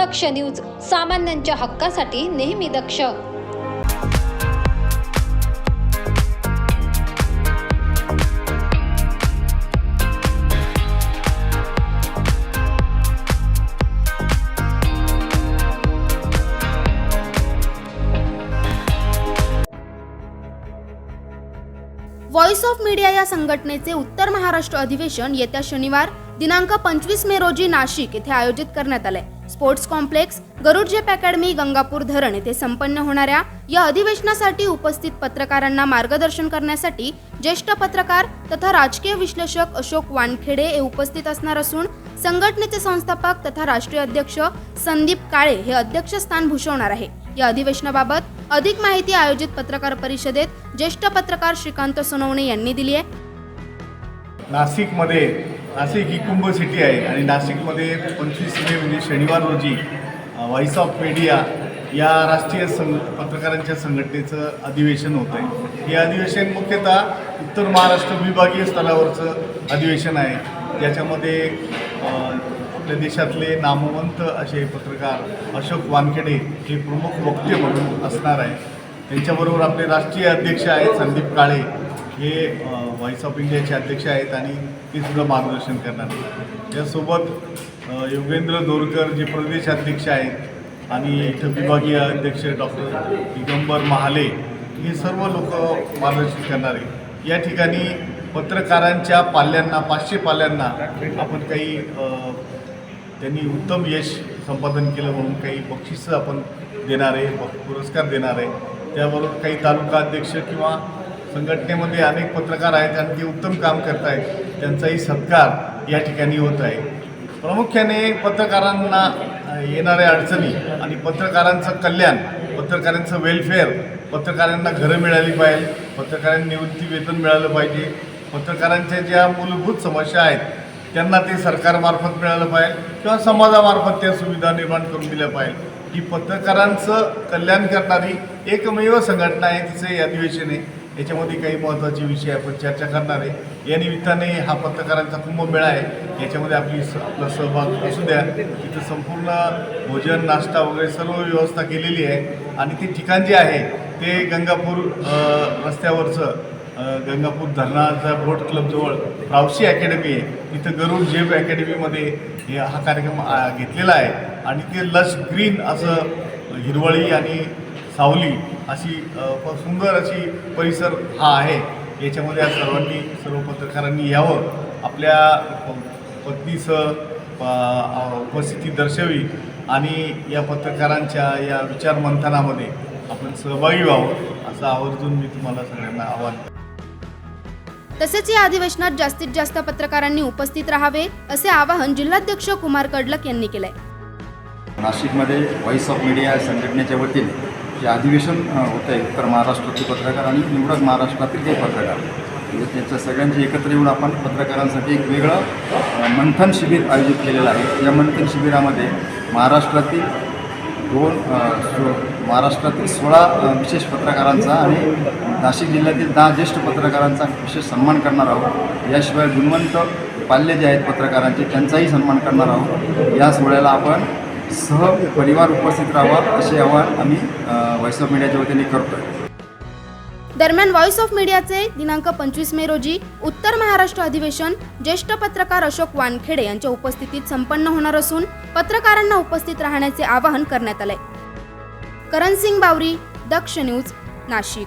दक्ष news सामान्यांच्या हक्कासाठी नेहमी दक्ष. व्हॉइस ऑफ मीडिया या संघटनेचे उत्तर महाराष्ट्र अधिवेशन येत्या शनिवार दिनांक पंचवीस मे रोजी नाशिक येथे आयोजित करण्यात आले sports complex Garud Jep academy Gangapur धरण येथे संपन्न होणाऱ्या या अधिवेशनासाठी उपस्थित पत्रकारांना मार्गदर्शन करण्यासाठी ज्येष्ठ पत्रकार तथा राजकीय विश्लेषक अशोक वानखेडे हे उपस्थित असणार असून संघटनेचे संस्थापक तथा राष्ट्रीय अध्यक्ष संदीप काळे हे अध्यक्षस्थान भूषवणार आहे. या अधिवेशनाबाबत अधिक माहिती आयोजित पत्रकार परिषदेत ज्येष्ठ पत्रकार श्रीकांत सोनवणे यांनी दिली आहे. नाशिकमध्ये नाशिक ही कुंभ सिटी आहे आणि नाशिकमध्ये पंचवीस मे म्हणजे शनिवार रोजी व्हॉइस ऑफ मीडिया या राष्ट्रीय संघ पत्रकारांच्या संघटनेचं अधिवेशन होतं आहे हे अधिवेशन मुख्यतः उत्तर महाराष्ट्र विभागीय स्तरावरचं अधिवेशन आहे. ज्याच्यामध्ये आपल्या देशातले नामवंत असे पत्रकार अशोक वानखेडे हे प्रमुख वक्ते म्हणून असणार आहे. त्यांच्याबरोबर आपले राष्ट्रीय अध्यक्ष आहेत संदीप काळे हे व्हॉइस ऑफ इंडियाचे अध्यक्ष आहेत आणि ते सुद्धा मार्गदर्शन करणार आहेत. यासोबत योगेंद्र दोरकर जे प्रदेश अध्यक्ष आहेत आणि इथं विभागीय अध्यक्ष डॉक्टर दिगंबर महाले हे सर्व लोक मार्गदर्शन करणार आहे या ठिकाणी पत्रकारांच्या पाल्यांना पाचशे पाल्यांना आपण काही त्यांनी उत्तम यश संपादन केलं म्हणून काही बक्षिसं आपण देणार आहे पुरस्कार देणार आहे. त्याबरोबर काही तालुका अध्यक्ष किंवा संघटनेमध्ये अनेक पत्रकार आहेत आणि ते उत्तम काम करत आहेत त्यांचाही सत्कार या ठिकाणी होत आहे. प्रामुख्याने पत्रकारांना येणाऱ्या अडचणी आणि पत्रकारांचं कल्याण पत्रकारांचं वेलफेअर पत्रकारांना घरं मिळाली पाहिजे पत्रकारांना निवृत्ती वेतन मिळालं पाहिजे पत्रकारांच्या ज्या मूलभूत समस्या आहेत त्यांना ते सरकारमार्फत मिळालं पाहिजे किंवा समाजामार्फत त्या सुविधा निर्माण करून दिल्या पाहिजे. ही पत्रकारांचं कल्याण करणारी एकमेव संघटना आहे तिचं हे अधिवेशन आहे. याच्यामध्ये काही महत्त्वाचे विषय आपण चर्चा करणार आहे. या निमित्ताने हा पत्रकारांचा कुंभमेळा आहे. याच्यामध्ये आपली स आपला सहभाग असू द्या. तिथं संपूर्ण भोजन नाश्ता वगैरे सर्व व्यवस्था केलेली आहे. आणि ते ठिकाण जे आहे ते गंगापूर रस्त्यावरचं गंगापूर धरणाचा बोट क्लबजवळ रावशी अकॅडमी आहे. तिथं गरुड जेब अकॅडमीमध्ये हे हा कार्यक्रम घेतलेला आहे. आणि ते लश ग्रीन असं हिरवळी आणि सावली अशी सुंदर अशी परिसर हा आहे. याच्यामध्ये आज सर्वांनी सर्व पत्रकारांनी यावं. आपल्या पत्नीसह उपस्थिती दर्शवी आणि या पत्रकारांच्या या विचार मंथनामध्ये आपण सहभागी व्हावं असं आवर्जून मी तुम्हाला सगळ्यांना आवाहन. तसेच या अधिवेशनात जास्तीत जास्त पत्रकारांनी उपस्थित राहावे असे आवाहन जिल्हाध्यक्ष कुमार कडलक यांनी केलंय. नाशिकमध्ये व्हॉइस ऑफ मीडिया संघटनेच्या वतीने जे अधिवेशन होतं आहे उत्तर महाराष्ट्रातील पत्रकार आणि निवडक महाराष्ट्रातील काही पत्रकार. म्हणजे त्यांच्या सगळ्यांचे एकत्र येऊन आपण पत्रकारांसाठी एक वेगळं मंथन शिबिर आयोजित केलेलं आहे. या मंथन शिबिरामध्ये महाराष्ट्रातील दोन सो महाराष्ट्रातील सोळा विशेष पत्रकारांचा आणि नाशिक जिल्ह्यातील दहा ज्येष्ठ पत्रकारांचा विशेष सन्मान करणार आहोत. याशिवाय गुणवंत पाल्य जे आहेत पत्रकारांचे त्यांचाही सन्मान करणार आहोत. या सोहळ्याला आपण सह परिवार उपस्थित राहावा असे आवाहन आम्ही व्हॉइस ऑफ मीडियाच्या वतीने करतोय. दरम्यान व्हॉइस ऑफ मीडियाचे दिनांक पंचवीस मे रोजी उत्तर महाराष्ट्र अधिवेशन ज्येष्ठ पत्रकार अशोक वानखेडे यांच्या उपस्थितीत संपन्न होणार असून पत्रकारांना उपस्थित राहण्याचे आवाहन करण्यात आले करण सिंग बावरी दक्ष न्यूज नाशिक.